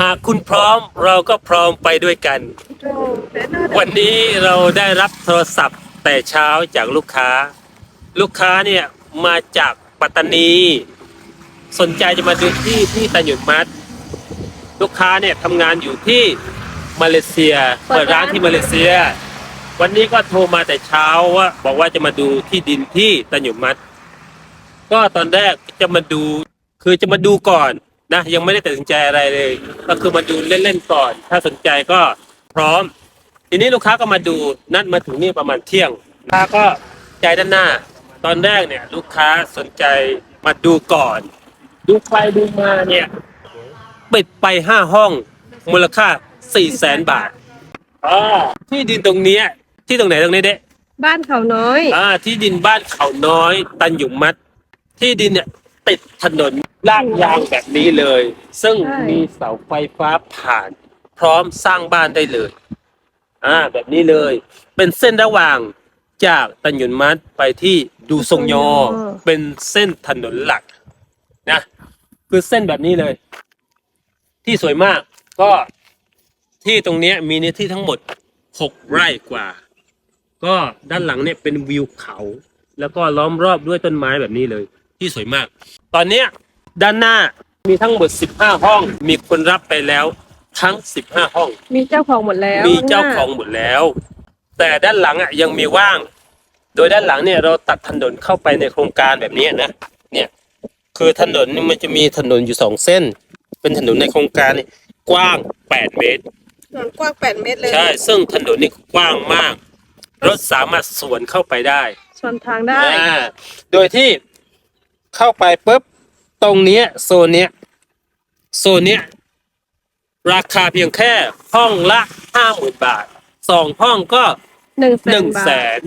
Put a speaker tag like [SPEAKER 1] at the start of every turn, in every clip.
[SPEAKER 1] หากคุณพร้อมเราก็พร้อมไปด้วยกัน วันนี้เราได้รับโทรศัพท์แต่เช้าจากลูกค้า ลูกค้าเนี่ยมาจากปัตตานี สนใจจะมาดูที่ที่ตันหยุดมัด ลูกค้าเนี่ยทำงานอยู่ที่มาเลเซีย
[SPEAKER 2] เปิดร้า
[SPEAKER 1] นที่มาเลเซีย วันนี้ก็โทรมาแต่เช้าว่าบอกว่าจะมาดูที่ดินที่ตันหยุดมัด ก็ตอนแรกจะมาดูคือจะมาดูก่อน นะยังไม่ได้ตัดสินใจอะไรเลย ก็คือมาดูเล่นๆก่อน ถ้าสนใจก็พร้อม ทีนี้ลูกค้าก็มาดูนัดมาถึงนี่ประมาณเที่ยงลูกค้าก็ใจด้านหน้า ตอนแรกเนี่ย ลูกค้าสนใจมาดูก่อน ดูไปดูมาเนี่ยปิดไปห้าห้อง มูลค่าสี่แสนบาทอ่าที่ดินตรงเนี้ยที่ตรงไหนตรงนี้เด้
[SPEAKER 2] บ้านเขาน้อย
[SPEAKER 1] อ่า ที่ดินบ้านเขาน้อย ตันหยุมมัด ที่ดินเนี่ยติดถนน ลาดยางแบบนี้เลย ซึ่ง
[SPEAKER 2] ใช่
[SPEAKER 1] มีเสาไฟฟ้าผ่าน พร้อมสร้างบ้านได้เลย อ่า แบบนี้เลย เป็นเส้นระหว่างจากตันหยุนมัดไปที่ดูทรงยอ เป็นเส้นถนนหลัก นะ คือเส้นแบบนี้เลย ที่สวยมาก ก็ที่ตรงเนี้ยมีเนื้อที่ทั้งหมดหกไร่กว่า ก็ด้านหลังเนี่ยเป็นวิวเขา แล้วก็ล้อมรอบด้วยต้นไม้แบบนี้เลย ที่สวยมาก ตอนเนี้ย ด้านหน้ามีทั้งหมด 15 ห้อง มีคนรับไปแล้วทั้ง 15 ห้อง
[SPEAKER 2] มีเจ้าของหมดแล้ว
[SPEAKER 1] มีเจ้าของหมดแล้ว แต่ด้านหลังอะยังมีว่าง โดยด้านหลังเนี่ยเราตัดถนนเข้าไปในโครงการแบบนี้นะเนี่ยคือถนนนี่มันจะมีถนนอยู่สองเส้น เป็นถนนในโครงการนี่กว้าง 8 เมตร
[SPEAKER 2] ส่วนกว้าง 8 เมตรเลย
[SPEAKER 1] ใช่ ซึ่งถนนนี่กว้างมาก รถสามารถสวนเข้าไปได้
[SPEAKER 2] ส่วนทางได้
[SPEAKER 1] อ่าโดยที่เข้าไปปุ๊บ ตรงเนี้ยโซนเนี้ยโซนเนี้ยราคาเพียงแค่ห้องละห้าหมื่นบาทสองห้องก็
[SPEAKER 2] หนึ่งแส
[SPEAKER 1] หนึ่
[SPEAKER 2] น
[SPEAKER 1] ง
[SPEAKER 2] บา
[SPEAKER 1] แส
[SPEAKER 2] ท
[SPEAKER 1] น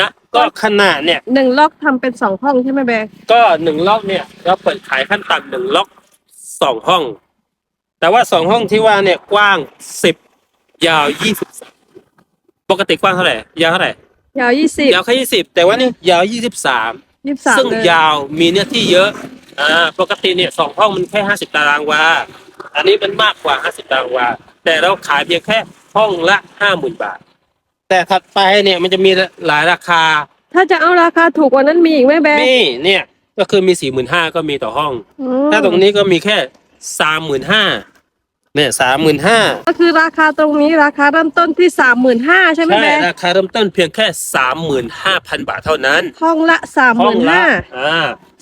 [SPEAKER 1] นะก็ขนาดเนี่ย
[SPEAKER 2] หนึ่งล็อกทำเป็นสองห้องใช่ไหมแบร์
[SPEAKER 1] ก็หนึ่งล็อกเนี่ยเราเปิดขายขั้นต่ำหนึ่งล็อกสองห้อง แต่ว่าสองห้องที่ว่าเนี่ยกว้างสิบยาวยี่สิบปกติกว้างเท่าไหร่ยาวเท่าไหร่
[SPEAKER 2] ยาวยี่สิบ
[SPEAKER 1] ยาวแค่ยี่สิบแต่ว่านี่ยาวยี่สิบสาม
[SPEAKER 2] ยี่สิบสาม
[SPEAKER 1] ซึ่ง
[SPEAKER 2] เลย
[SPEAKER 1] ยาวมีเนื้อที่เยอะ อ่าปกติเนี่ยสองห้องมันแค่ห้าสิบตารางวา อันนี้มันมากกว่าห้าสิบตารางวา แต่เราขายเพียงแค่ห้องละห้าหมื่นบาท แต่ถัดไปเนี่ยมันจะมีหลายราคา
[SPEAKER 2] ถ้าจะเอาราคาถูกกว่านั้นมีอีกไหมแบร์
[SPEAKER 1] นี่เนี่ยก็คือมีสี่หมื่นห้าก็มีต่อห้อง
[SPEAKER 2] อืม
[SPEAKER 1] ถ้าตรงนี้ก็มีแค่สามหมื่นห้า เนี่ยสามหมื่นห้า
[SPEAKER 2] ก็คือราคาตรงนี้ราคาเริ่มต้นที่สามหมื่นห้าใช่ไหม
[SPEAKER 1] ใช่
[SPEAKER 2] แบร์
[SPEAKER 1] ราคาเริ่มต้นเพียงแค่สามหมื่นห้าพันบาทเท่านั้น
[SPEAKER 2] ห้องละสามห
[SPEAKER 1] ห้อ
[SPEAKER 2] มื่
[SPEAKER 1] ง
[SPEAKER 2] น
[SPEAKER 1] ละ
[SPEAKER 2] ห้า
[SPEAKER 1] อ่า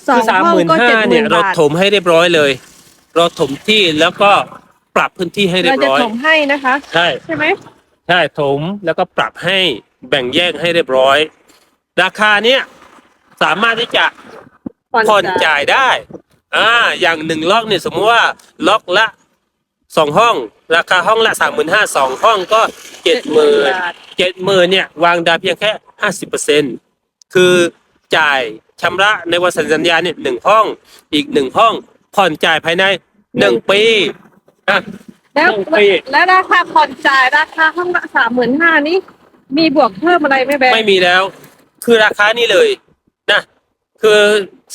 [SPEAKER 2] สอง
[SPEAKER 1] คือสาม
[SPEAKER 2] ห้อง
[SPEAKER 1] หมื่น
[SPEAKER 2] ก็
[SPEAKER 1] ห้า
[SPEAKER 2] เจ็ดห
[SPEAKER 1] เนี่
[SPEAKER 2] มื่
[SPEAKER 1] ย
[SPEAKER 2] น
[SPEAKER 1] เรา
[SPEAKER 2] บาท
[SPEAKER 1] ถมให้เรียบร้อยเลย เราถมที่แล้วก็ปรับพื้นที่ให้เรีย
[SPEAKER 2] เรา
[SPEAKER 1] บ
[SPEAKER 2] จะ
[SPEAKER 1] ร้อย
[SPEAKER 2] ถมให้นะคะ
[SPEAKER 1] ใช่
[SPEAKER 2] ใช่ไหม
[SPEAKER 1] ใช่ถมแล้วก็ปรับให้แบ่งแยกให้เรียบร้อย ราคาเนี้ยสามารถที่จะผ่อนจ่ายได้อ่าอย่างหนึ่งล็อกเนี่ยสมมติว่าล็อกละ สองห้อง ราคาห้องละสามหมื่นห้าสองห้องก็เจ็ดหมื่น
[SPEAKER 2] บาท
[SPEAKER 1] เจ็ดหมื่นเนี่ยวางดาวเพียงแค่ห้าสิบเปอร์เซ็นคือจ่ายชำระในวันสัญญาเนี่ยหนึ่งห้องอีกหนึ่งห้องผ่อนจ่ายภายในหนึ่งปีอะ
[SPEAKER 2] แล้ว
[SPEAKER 1] หนึ่งปี
[SPEAKER 2] แล้วราคาผ่อนจ่ายราคาห้องละสามหมื่นห้านี้ มีบวกเพิ่มอะไรไหมแบง
[SPEAKER 1] ไม่มีแล้ว คือราคานี้เลยนะคือ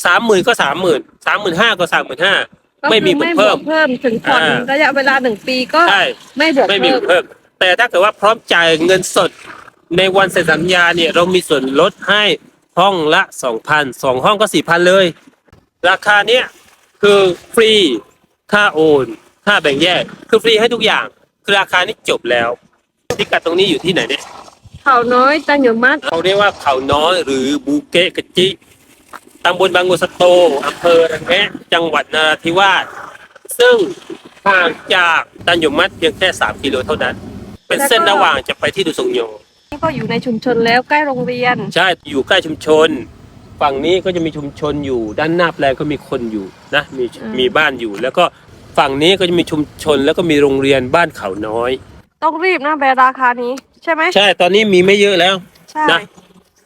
[SPEAKER 1] สามหมื่นก็สามหมื่นสามหมื่นห้าก็สามหมื่นห้า ไม่มีบวกเพิ่ม
[SPEAKER 2] เพิ่มถึงผ่อน
[SPEAKER 1] อ่า
[SPEAKER 2] ระยะเวลาหนึ่งปีก็
[SPEAKER 1] ใช่
[SPEAKER 2] ไม่บวก
[SPEAKER 1] ไม่มี
[SPEAKER 2] เพิ่
[SPEAKER 1] บ
[SPEAKER 2] ม
[SPEAKER 1] วกเพิ่ม แต่ถ้าเกิดว่าพร้อมจ่ายเงินสดในวันเซ็นสัญญาเนี่ยเรามีส่วนลดให้ห้องละสองพันสองห้องก็สี่พันเลย ราคาเนี้ยคือฟรีค่าโอนค่าแบ่งแยก คือฟรีให้ทุกอย่าง คือราคานี้จบแล้วพิกัดตรงนี้อยู่ที่ไหนเนี่ย
[SPEAKER 2] เขาน้อยจันอยู่มัด
[SPEAKER 1] เขาเรียกว่าเขาน้อยหรือบูเกะกะจิ ตำบลบางงูสโตอำเภอระแงะจังหวัดนราธิวาสซึ่งห่างจากตันยมมัดเพียงแค่ 3 กิโลเท่านั้น เป็นเส้นระหว่างจะไปที่ดุสงโย
[SPEAKER 2] นี่ก็อยู่ในชุมชนแล้วใกล้โรงเรียน
[SPEAKER 1] ใช่อยู่ใกล้ชุมชน ฝั่งนี้ก็จะมีชุมชนอยู่ ด้านหน้าแปลงก็มีคนอยู่นะมี
[SPEAKER 2] อืม
[SPEAKER 1] มีบ้านอยู่ แล้วก็ฝั่งนี้ก็จะมีชุมชนแล้วก็มีโรงเรียนบ้านเขาน้อย
[SPEAKER 2] ต้องรีบนะแบรราคานี้ ใช่ไหม
[SPEAKER 1] ใช่ตอนนี้มีไม่เยอะแล้ว
[SPEAKER 2] ใช่
[SPEAKER 1] นะ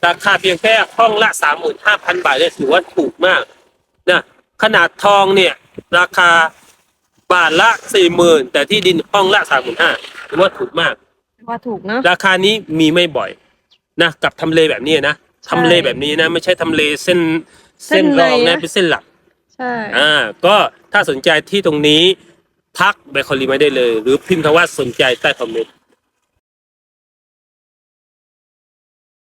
[SPEAKER 1] ราคาเพียงแค่ห้องละสามหมื่นห้าพันบาทเนี่ยถือว่าถูกมากนะขนาดทองเนี่ยราคาบาทละสี่หมื่นแต่ที่ดินห้องละสามหมื่นห้าถือว่าถูกมาก
[SPEAKER 2] ว่าถูกนะ
[SPEAKER 1] ราคานี้มีไม่บ่อยนะกับทำเลแบบนี้นะทำเลแบบนี้นะ ไม่ใช่ทำเลเส้น
[SPEAKER 2] เส้
[SPEAKER 1] เส้น
[SPEAKER 2] น
[SPEAKER 1] รอง
[SPEAKER 2] ใน
[SPEAKER 1] นะ
[SPEAKER 2] นะ
[SPEAKER 1] เป็นเส้นหลัก
[SPEAKER 2] ใช่
[SPEAKER 1] อ่าก็ถ้าสนใจที่ตรงนี้ทักแบคคอลีมาได้เลย หรือพิมพ์คำว่าสนใจใต้คอมเมนต์